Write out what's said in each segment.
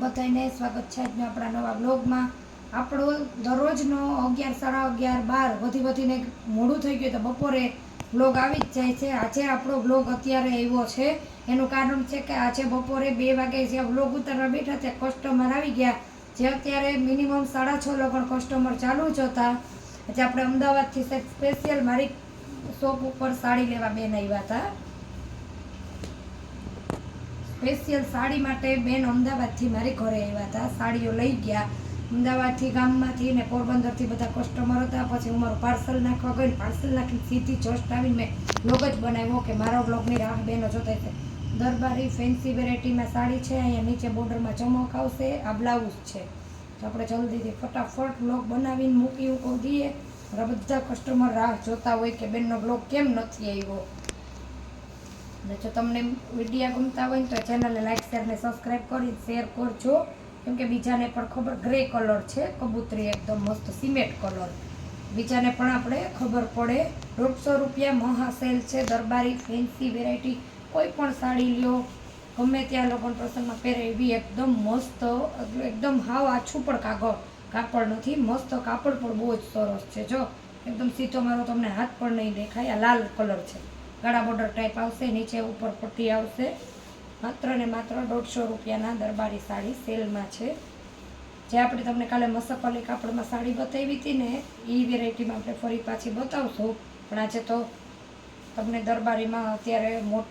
બધાને સ્વાગત છે આજનો આપણા નવા બ્લોગમાં આપણો દરરોજનો અગિયાર સાડા અગિયાર બાર વધી વધીને મોડું થઈ ગયું તો બપોરે બ્લોગ આવી જ જાય છે. આજે આપણો બ્લોગ અત્યારે આવ્યો છે. એનું કારણ છે કે આજે બપોરે બે વાગે જે બ્લોગ ઉતારવા બેઠા ત્યાં કસ્ટમર આવી ગયા. જે અત્યારે મિનિમમ સાડા છ લગણ કસ્ટમર ચાલુ જ હતા. આજે આપણે અમદાવાદથી સ્પેશિયલ મારી શોપ ઉપર સાડી લેવા બેન આવ્યા હતા. સ્પેશિયલ સાડી માટે બેન અમદાવાદથી મારી ઘરે આવ્યા હતા. સાડીઓ લઈ ગયા. અમદાવાદથી ગામમાંથી ને પોરબંદરથી બધા કસ્ટમર હતા. પછી હું મારું પાર્સલ નાખવા ગઈ પાર્સલ નાખીને સીધી જસ્ટ આવીને મેં બ્લોગ જ બનાવ્યો કે મારા બ્લોગની રાહ બેનો જોતા છે દરબારી ફેન્સી વેરાયટીમાં સાડી છે. અહીંયા નીચે બોર્ડરમાં ચમક આવશે. આ બ્લાઉઝ છે. તો આપણે જલ્દીથી ફટાફટ બ્લોગ બનાવીને મૂકી કહું દઈએ. બધા કસ્ટમર રાહ જોતા હોય કે બેનનો બ્લોગ કેમ નથી આવ્યો. અને જો તમને વિડીયા ગમતા હોય તો ચેનલને લાઈક શેર ને સબસ્ક્રાઈબ કરી શેર કરજો. કેમ કે બીજાને પણ ખબર ગ્રે કલર છે, કબૂતરી એકદમ મસ્ત સિમેન્ટ કલર બીજાને પણ આપણે ખબર પડે. દોઢસો રૂપિયા મહા સેલ છે, દરબારી ફેન્સી વેરાયટી કોઈ પણ સાડી લ્યો ગમે ત્યાં લગ્ન પ્રસંગમાં પહેરે એવી એકદમ મસ્ત, એકદમ હાવ આછું પણ કાગળ, કાપડ નથી, મસ્ત કાપડ પણ બહુ જ સરસ છે. જો, એકદમ સીધો મારો તમને હાથ પણ નહીં દેખાય, આ લાલ કલર છે. ગાળા બોર્ડર ટાઈપ આવશે, નીચે ઉપર પટ્ટી આવશે. માત્ર ને માત્ર દોઢસો રૂપિયાના દરબારી સાડી સેલમાં છે. જે આપણે તમને કાલે મસકવાલી કાપડમાં સાડી બતાવી હતી ને એ વેરાયટીમાં આપણે ફરી પાછી બતાવશું. પણ આજે તો તમને દરબારીમાં અત્યારે મોટ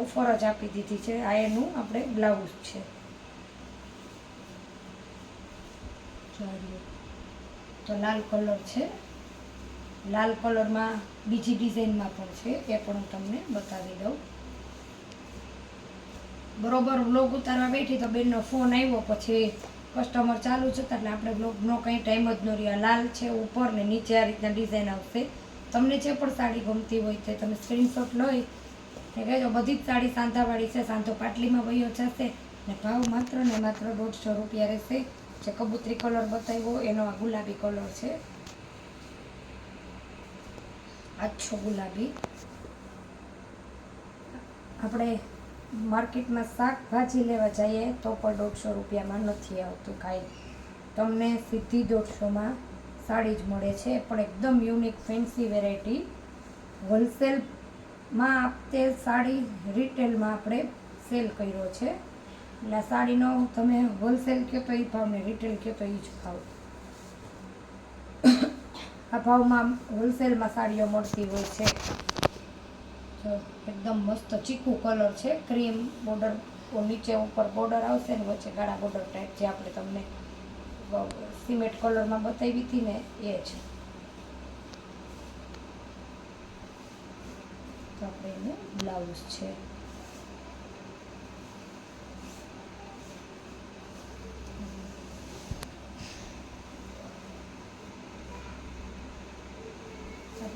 ઓફર જ આપી દીધી છે. આ એનું આપણે બ્લાઉઝ છે. તો લાલ કલર છે. લાલ કલરમાં બીજી ડિઝાઇનમાં પણ છે, એ પણ હું તમને બતાવી દઉં. બરોબર, વ્લોગ ઉતારવા બેઠી તો બેનનો ફોન આવ્યો, પછી કસ્ટમર ચાલુ છે, એટલે આપણે બ્લોગનો કંઈ ટાઈમ જ ન રહ્યો. લાલ છે, ઉપર ને નીચે આ રીતના ડિઝાઇન આવશે. તમને જે પણ સાડી ગમતી હોય તે તમે સ્ક્રીનશોટ લઈ ને કહેજો, બધી જ સાડી સાંધાવાળી છે, સાંધો પાટલીમાં વયો જશે ને ભાવ માત્ર ને માત્ર દોઢસો રૂપિયા રહેશે. જે કબૂતરી કલર બતાવ્યો, એનો આ ગુલાબી કલર છે. આછો ગુલાબી. આપણે માર્કેટમાં શાકભાજી લેવા જઈએ તો પણ દોઢસો રૂપિયામાં નથી આવતું કાંઈ. તમને સીધી દોઢસોમાં સાડી જ મળે છે, પણ એકદમ યુનિક ફેન્સી વેરાયટી હોલસેલમાં આપતે સાડી રિટેલમાં આપણે સેલ કર્યો છે. એટલે સાડીનો તમે હોલસેલ કહો તો એ ભાવ ને રિટેલ કહો તો એ જ ભાવ. આ ભાવમાં હોલસેલમાં સાડીઓ મળતી હોય છે. જો એકદમ મસ્ત ચીકુ કલર છે. ક્રીમ બોર્ડર નીચે ઉપર બોર્ડર આવશે ને વચ્ચે ગાળા બોર્ડર ટાઈપ જે આપણે તમને સિમેન્ટ કલરમાં બતાવી હતી ને એ છે તો આપણે એનું બ્લાઉઝ છે.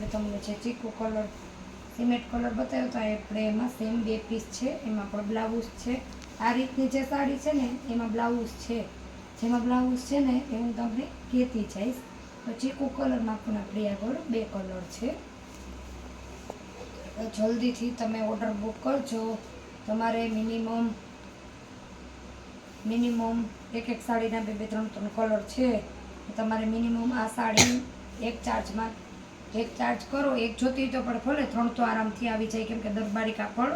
આપણે તમને જે ચીકુ કલર, સિમેન્ટ કલર બતાવ્યો હતો આપણે એમાં સેમ બે પીસ છે. એમાં પણ બ્લાઉઝ છે. આ રીતની જે સાડી છે ને, એમાં બ્લાઉઝ છે. જેમાં બ્લાઉઝ છે ને, એ હું તમને કહેતી જઈશ. તો ચીકુ કલરમાં પણ આપણી આગળ બે કલર છે. જલ્દીથી તમે ઓર્ડર બુક કરજો. તમારે મિનિમમ મિનિમમ એક એક સાડીના બે બે ત્રણ ત્રણ કલર છે. તમારે મિનિમમ આ સાડી એક ચાર્જમાં એક ચાર્જ કરો, એક જોતી તો પણ ખોલે. ત્રણ તો આરામથી આવી જાય, કેમ કે દરબારી કાપડ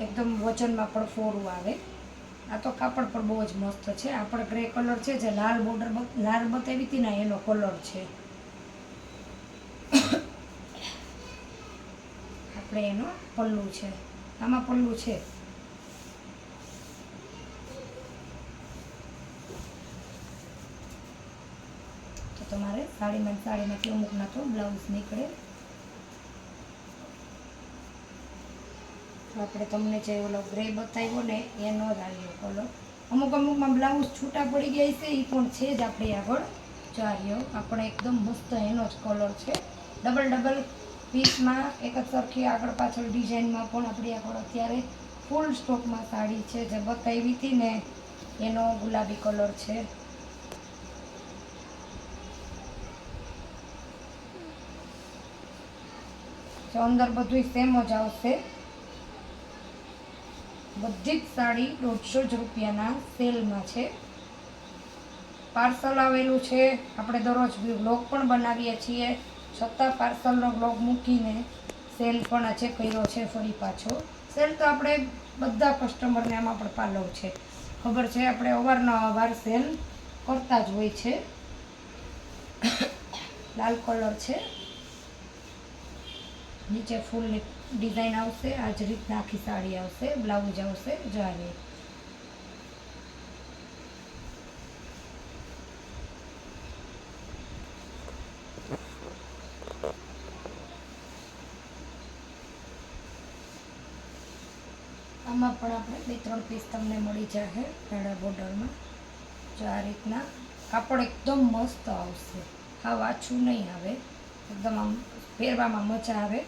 એકદમ વજનમાં પણ ફોરું આવે. આ તો કાપડ પણ બહુ જ મસ્ત છે. આ ગ્રે કલર છે, જે લાલ બોર્ડર લાલ બતાવી હતી ને, એનો કલર છે. આપણે એનો પલ્લુ છે. આમાં પલ્લું છે તો તમારે સાડીમાં સાડીમાંથી અમુકના તો બ્લાઉઝ નીકળે. આપણે તમને જે ઓલો ગ્રે બતાવ્યો ને એનો જ આવ્યો કલર અમુક અમુકમાં બ્લાઉઝ છૂટા પડી ગયા છે એ પણ છે જ આપણી આગળ. ચાર્યો આપણે એકદમ મસ્ત એનો જ કલર છે. ડબલ ડબલ પીસમાં એક જ સરખી આગળ પાછળ ડિઝાઇનમાં પણ આપણી આગળ અત્યારે ફૂલ સ્ટોકમાં સાડી છે, જે બતાવી હતી ને, એનો ગુલાબી કલર છે. જો અંદર બધું સેમ જ આવશે. બધી જ સાડી દોઢસો જ રૂપિયાના સેલમાં છે. પાર્સલ આવેલું છે. આપણે દરરોજ બ્લોગ પણ બનાવીએ છીએ. છતાં પાર્સલનો બ્લોગ મૂકીને સેલ પણ આજે કર્યો છે ફરી પાછો. સેલ તો આપણે બધા કસ્ટમરને આમાં પણ પાલવ છે. ખબર છે? આપણે અવારનવાર સેલ કરતા જ હોય છે. લાલ કલર છે. નીચે ફૂલની ડિઝાઇન આવશે આ જ રીતના આખી સાડી આવશે બ્લાઉઝ આવશે જારી આમાં પણ આપણે બે ત્રણ પીસ તમને મળી જશે પેડા બોર્ડરમાં. જો આ રીતના કાપડ એકદમ મસ્ત આવશે. હા, વાછું નહીં આવે. એકદમ આમ પહેરવામાં મજા આવે.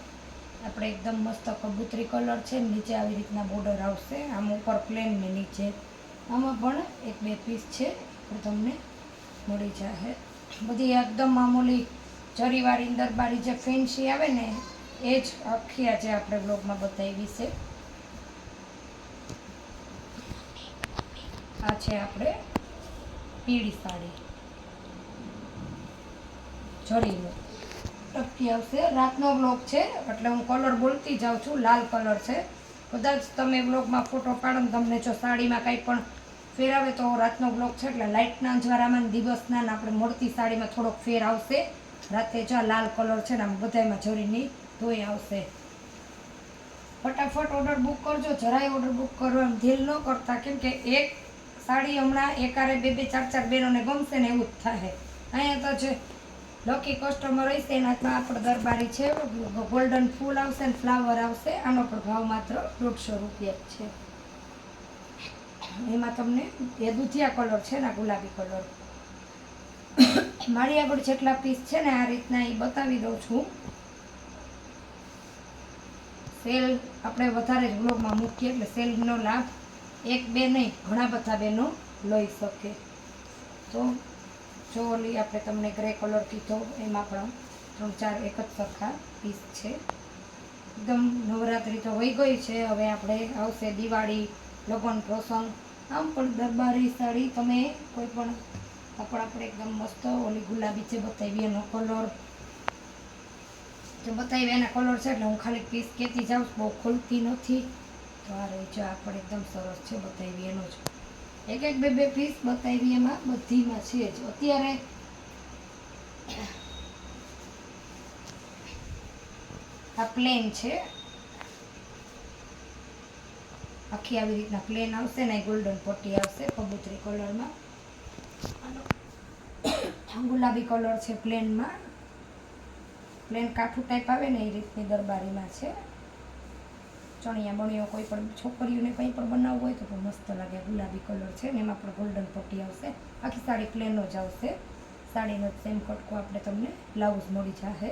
આપણે એકદમ મસ્ત કબૂતરી કલર છે, નીચે આવી રીતના બોર્ડર આવશે. આમ ઉપર પ્લેન ને નીચે આમાં પણ એક બે પીસ છે તમને મળી જશે બધી એકદમ મામૂલી જરીવાળી દરબારી જે ફેન્સી આવે ને, એ જ આખી આજે આપણે બ્લોગમાં બતાવી છે. આ છે આપણે પીળી સાડી. જરીનો. ટપકી આવશે. રાતનો બ્લોક છે. એટલે હું કલર બોલતી જાઉં છું. લાલ કલર છે. કદાચ તમે બ્લોગમાં ફોટો પાડો ને તમને જો સાડીમાં કંઈ પણ ફેર આવે તો રાતનો બ્લોક છે. એટલે લાઇટના અંજવારામાં દિવસના આપણે મળતી સાડીમાં થોડોક ફેર આવશે. રાતે જો લાલ કલર છે ને આમ બધામાં જરીની ધોઈ આવશે. ફટાફટ ઓર્ડર બુક કરજો. જરાય ઓર્ડર બુક કરવાનું ધીલ ન કરતા. કેમ કે એક સાડી હમણાં એકારે બે બે ચાર ચાર બહેનોને ગમશે ને એવું જ થાય. અહીંયા તો જે લકી કસ્ટમર હશે એના હાથમાં આપણે દરબારી છે ગોલ્ડન ફૂલ આવશે ને ફ્લાવર આવશે, આનો પણ ભાવ માત્ર દોઢસો રૂપિયા છે. એમાં તમને એ દૂધિયા કલર છે ને ગુલાબી કલર મારી આગળ જેટલા પીસ છે ને આ રીતના એ બતાવી દઉં છું. સેલ આપણે વધારે જ બ્લોગમાં મૂકીએ એટલે સેલનો લાભ એક બે નહીં, ઘણા બધા બહેનો લઈ શકે. તો જો ઓલી આપણે તમને ગ્રે કલર કીધો, એમાં પણ ત્રણ ચાર એક જ સરખા પીસ છે. એકદમ નવરાત્રિ તો હોઈ ગઈ છે, હવે આપણે આવશે દિવાળી, લગ્ન, પ્રસંગ. આમ પણ દરબારી સાડી તમે કોઈ પણ કાપડ આપણે એકદમ મસ્ત, ઓલી ગુલાબી છે બતાવી, એનો કલર જે બતાવી, એના કલર છે એટલે હું ખાલી પીસ કહેતી જાઉં, બહુ ખુલતી નથી. તો આ રહી જો, આ પણ એકદમ સરસ છે, બતાવી એનો જ. એક એક બે બે પીસ બતાવી એમાં, બધીમાં છે જ. અત્યારે આ પ્લેન છે. આખી આવી રીતના પ્લેન આવશે ને ગોલ્ડન પટ્ટી આવશે કબૂતરી કલરમાં ગુલાબી કલર છે પ્લેનમાં પ્લેન કાઠું ટાઈપ આવે ને, એ રીતની દરબારીમાં છે. ચણિયા બણિયો કોઈ પણ છોકરીઓને કંઈ પણ બનાવવું હોય તો બહુ મસ્ત લાગે, ગુલાબી કલર છે ને એમાં પણ ગોલ્ડન પટ્ટી આવશે. આખી સાડી પ્લેનો જ આવશે. સાડીનો સેમ કટકો આપણે તમને બ્લાઉઝ મળી જશે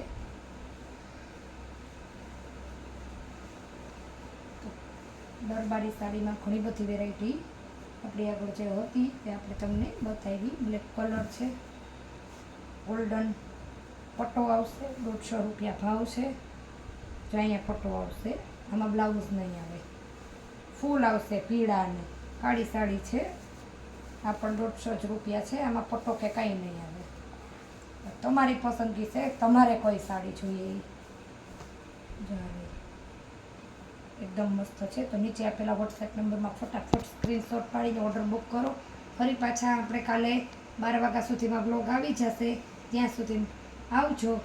દરબારી સાડીમાં ઘણી બધી વેરાયટી આપણી આગળ જે હતી તે આપણે તમને બતાવી. બ્લેક કલર છે. ગોલ્ડન પટ્ટો આવશે. દોઢસો રૂપિયા ભાવ છે. જો અહીંયા પટ્ટો આવશે. આમાં બ્લાઉઝ નહીં આવે. ફૂલ આવશે પીળા અને કાળી સાડી છે. આ પણ દોઢસો જ રૂપિયા છે. આમાં પટ્ટો કે કાંઈ નહીં આવે. તમારી પસંદગી છે. તમારે કોઈ સાડી જોઈએ એકદમ મસ્ત છે. તો નીચે આપેલા વોટ્સએપ નંબરમાં ફટાફટ સ્ક્રીનશોટ પાડીને ઓર્ડર બુક કરો. ફરી પાછા આપણે કાલે બાર વાગ્યા સુધીમાં બ્લોગ આવી જશે. ત્યાં સુધી આવજો.